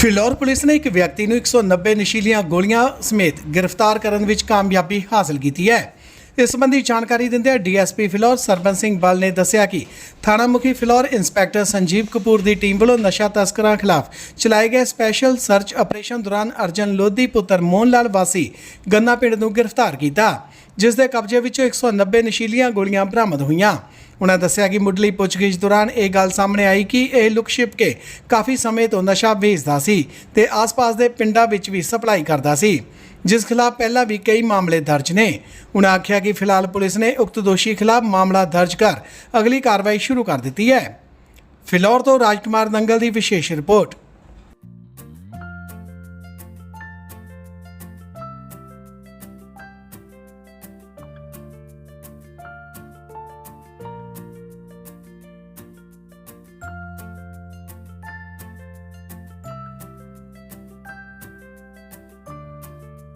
Phillaur police ਨੇ ਇੱਕ ਵਿਅਕਤੀ ਨੂੰ 190 ਨਸ਼ੀਲੀਆਂ ਗੋਲੀਆਂ ਸਮੇਤ ਗ੍ਰਿਫਤਾਰ ਕਰਨ ਵਿੱਚ ਕਾਮਯਾਬੀ ਹਾਸਲ ਕੀਤੀ ਹੈ। ਇਸ ਸੰਬੰਧੀ ਜਾਣਕਾਰੀ ਦਿੰਦਿਆਂ ਡੀਐਸਪੀ ਫਿਲੌਰ ਸਰਬਨ ਸਿੰਘ ਬਲ ਨੇ ਦੱਸਿਆ ਕਿ ਥਾਣਾ ਮੁਖੀ ਫਿਲੌਰ ਇੰਸਪੈਕਟਰ ਸੰਜੀਵ ਕਪੂਰ ਦੀ ਟੀਮ ਵੱਲੋਂ ਨਸ਼ਾ ਤਸਕਰਾਂ ਖਿਲਾਫ ਚਲਾਏ ਗਏ ਸਪੈਸ਼ਲ ਸਰਚ ਆਪਰੇਸ਼ਨ ਦੌਰਾਨ ਅਰਜਨ ਲੋਧੀ ਪੁੱਤਰ ਮੋਹਨ ਲਾਲ ਵਾਸੀ ਗੰਨਾ ਪਿੰਡ ਨੂੰ ਗ੍ਰਿਫਤਾਰ ਕੀਤਾ, ਜਿਸ ਦੇ ਕਬਜ਼ੇ ਵਿੱਚੋਂ 190 ਨਸ਼ੀਲੀਆਂ ਗੋਲੀਆਂ ਬਰਾਮਦ ਹੋਈਆਂ। ਉਨ੍ਹਾਂ ਦੱਸਿਆ ਕਿ ਮੁੱਢਲੀ ਪੁੱਛਗਿੱਛ ਦੌਰਾਨ ਇਹ ਗੱਲ ਸਾਹਮਣੇ ਆਈ ਕਿ ਇਹ ਲੁਕ ਛਿਪ ਕੇ ਕਾਫੀ ਸਮੇਂ ਤੋਂ ਨਸ਼ਾ ਵੇਚਦਾ ਸੀ ਤੇ ਆਸ-ਪਾਸ ਦੇ ਪਿੰਡਾਂ ਵਿੱਚ ਵੀ ਸਪਲਾਈ ਕਰਦਾ ਸੀ, ਜਿਸ ਖਿਲਾਫ ਪਹਿਲਾਂ ਵੀ ਕਈ ਮਾਮਲੇ ਦਰਜ ਨੇ। ਉਹਨਾਂ ਆਖਿਆ ਕਿ ਫਿਲਹਾਲ ਪੁਲਿਸ ਨੇ ਉਕਤ ਦੋਸ਼ੀ ਖਿਲਾਫ ਮਾਮਲਾ ਦਰਜ ਕਰ ਅਗਲੀ ਕਾਰਵਾਈ ਸ਼ੁਰੂ ਕਰ ਦਿੱਤੀ ਹੈ। ਫਿਲੌਰ ਤੋਂ ਰਾਜਕੁਮਾਰ ਦੰਗਲ ਦੀ ਵਿਸ਼ੇਸ਼ ਰਿਪੋਰਟ।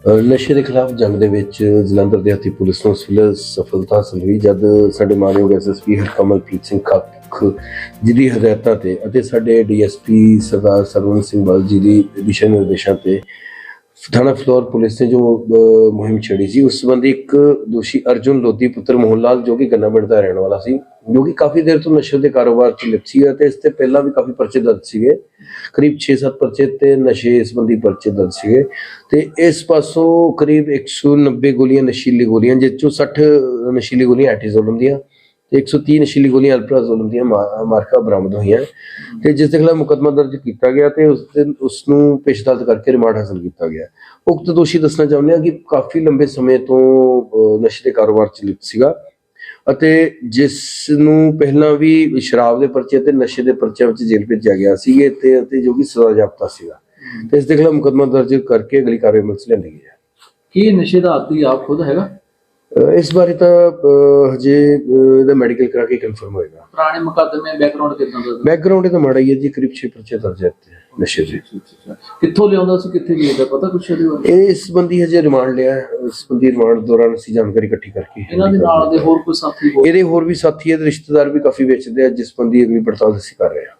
ਨਸ਼ੇ ਦੇ ਖਿਲਾਫ ਜੰਗ ਦੇ ਵਿੱਚ ਜਲੰਧਰ ਦੇ ਹੱਥੀ ਪੁਲਿਸ ਨੂੰ ਸਿਵਲ ਸਫਲਤਾ ਹਾਸਲ ਹੋਈ ਜਦ ਸਾਡੇ ਮਾਨਯੋਗ ਐਸਐਸਪੀ ਹਰਕਮਲਪ੍ਰੀਤ ਸਿੰਘ ਖੱਖ ਦੀ ਹਦਾਇਤਾਂ ਤੇ ਅਤੇ ਸਾਡੇ ਡੀਐਸਪੀ ਸਰਦਾਰ ਸਰਵਨ ਸਿੰਘ ਬਲ ਜੀ ਦੀ ਦਿਸ਼ਾ ਨਿਰਦੇਸ਼ਾਂ ਤੇ ਥਾਣਾ ਫਲੋਰ ਪੁਲਿਸ ਨੇ ਜੋ ਮੁਹਿੰਮ ਛੇੜੀ ਸੀ, ਉਸ ਸੰਬੰਧੀ ਇੱਕ ਦੋਸ਼ੀ ਅਰਜੁਨ ਲੋਧੀ ਪੁੱਤਰ ਮੋਹਨ ਲਾਲ, ਜੋ ਕਿ ਗੰਨਾ ਪਿੰਡ ਦਾ ਰਹਿਣ ਵਾਲਾ ਸੀ, ਜੋ ਕਿ ਕਾਫੀ ਦੇਰ ਤੋਂ ਨਸ਼ੇ ਦੇ ਕਾਰੋਬਾਰ 'ਚ ਲਿਪਤ ਸੀ ਅਤੇ ਇਸ ਤੇ ਪਹਿਲਾਂ ਵੀ ਕਾਫੀ ਪਰਚੇ ਦਰਜ ਸੀਗੇ। ਕਰੀਬ 6-7 ਪਰਚੇ ਤੇ ਨਸ਼ੇ ਸੰਬੰਧੀ ਪਰਚੇ ਦਰਜ ਸੀਗੇ। ਤੇ ਇਸ ਪਾਸੋਂ ਕਰੀਬ 190 ਗੋਲੀਆਂ ਨਸ਼ੀਲੀ ਗੋਲੀਆਂ, ਜਿਸ ਚੋਂ 60 ਨਸ਼ੀਲੀ ਗੋਲੀਆਂ ਐਟੀਜ਼ੋਲਮ ਦੀਆਂ 130 ਨਸ਼ੀਲੀ ਗੋਲੀਆਂ ਅਲਪਰਾਜ਼ੋਲਮ ਦੀਆਂ ਮਾਰਕਾ ਬਰਾਮਦ ਹੋਈਆਂ। ਤੇ ਜਿਸ ਦੇ ਖਿਲਾਫ ਮੁਕੱਦਮਾ ਦਰਜ ਕੀਤਾ ਗਿਆ ਤੇ ਉਸ ਦਿਨ ਉਸ ਨੂੰ ਪੇਸ਼ਦਾਰਤ ਕਰਕੇ ਰਿਮਾਂਡ ਹਾਸਲ ਕੀਤਾ ਗਿਆ। ਉਕਤ ਦੋਸ਼ੀ ਦੱਸਣਾ ਚਾਹੁੰਦੇ ਹਾਂ ਕਿ ਕਾਫੀ ਲੰਬੇ ਸਮੇਂ ਤੋਂ ਨਸ਼ੇ ਦੇ ਕਾਰੋਬਾਰ ਚ ਲਿਪਤ ਸੀਗਾ ਅਤੇ ਜਿਸ ਨੂੰ ਪਹਿਲਾਂ ਵੀ ਸ਼ਰਾਬ ਦੇ ਪਰਚੇ ਤੇ ਨਸ਼ੇ ਦੇ ਪਰਚਿਆਂ ਵਿੱਚ ਜੇਲ੍ਹ ਭੇਜਿਆ ਗਿਆ ਸੀ ਤੇ, ਅਤੇ ਜੋ ਕਿ ਸਜ਼ਾ ਜਾਪਤਾ ਸੀਗਾ। ਤੇ ਇਸ ਦੇ ਖਿਲਾਫ ਮੁਕੱਦਮਾ ਦਰਜ ਕਰਕੇ ਅਗਲੀ ਕਾਰਵਾਈ ਮੁਲਤਵੀ ਲੈਂਦੀ ਗਈ ਹੈ। ਕੀ ਨਸ਼ੇ ਦਾ ਆਦੀ ਆਪ ਖੁਦ ਹੈਗਾ? ਇਸ ਬਾਰੇ ਤਾਂ ਹਜੇ ਇਹਦਾ ਮੈਡੀਕਲ ਕਰਾ ਕੇ ਕਨਫਰਮ ਹੋਏਗਾ। ਪੁਰਾਣੇ ਮੁਕੱਦਮੇ ਬੈਕਗ੍ਰਾਉਂਡ ਕਿਦਾਂ ਦਾ? ਬੈਕਗ੍ਰਾਉਂਡ ਇਹਦਾ ਮਾੜਾ ਹੀ ਹੈ ਜੀ ਕਰੀਬ 6 ਪਰਚੇ ਦਰਜ ਹੈ ਨਸ਼ੇ ਦੇ। ਕਿੱਥੋਂ ਲਿਆਉਂਦਾ ਸੀ ਕਿੱਥੇ ਵੇਚਦਾ ਪਤਾ ਕੁਛ ਇਹਦੇ ਬਾਰੇ? ਇਹ ਇਸ ਸੰਬੰਧੀ ਹਜੇ ਰਿਮਾਂਡ ਲਿਆ। ਇਸ ਸੰਬੰਧੀ ਰਿਮਾਂਡ ਦੌਰਾਨ ਅਸੀਂ ਜਾਣਕਾਰੀ ਇਕੱਠੀ ਕਰਕੇ ਇਹਨਾਂ ਦੇ ਨਾਲ ਦੇ ਹੋਰ ਕੋਈ ਸਾਥੀ ਹੋਰ? ਇਹਦੇ ਹੋਰ ਵੀ ਸਾਥੀ ਇਹਦੇ ਰਿਸ਼ਤੇਦਾਰ ਵੀ ਕਾਫੀ ਵੇਚਦੇ ਆ ਜਿਸ ਸੰਬੰਧੀ ਅਗਲੀ ਪੜਤਾਲ ਅਸੀਂ ਕਰ ਰਹੇ ਹਾਂ।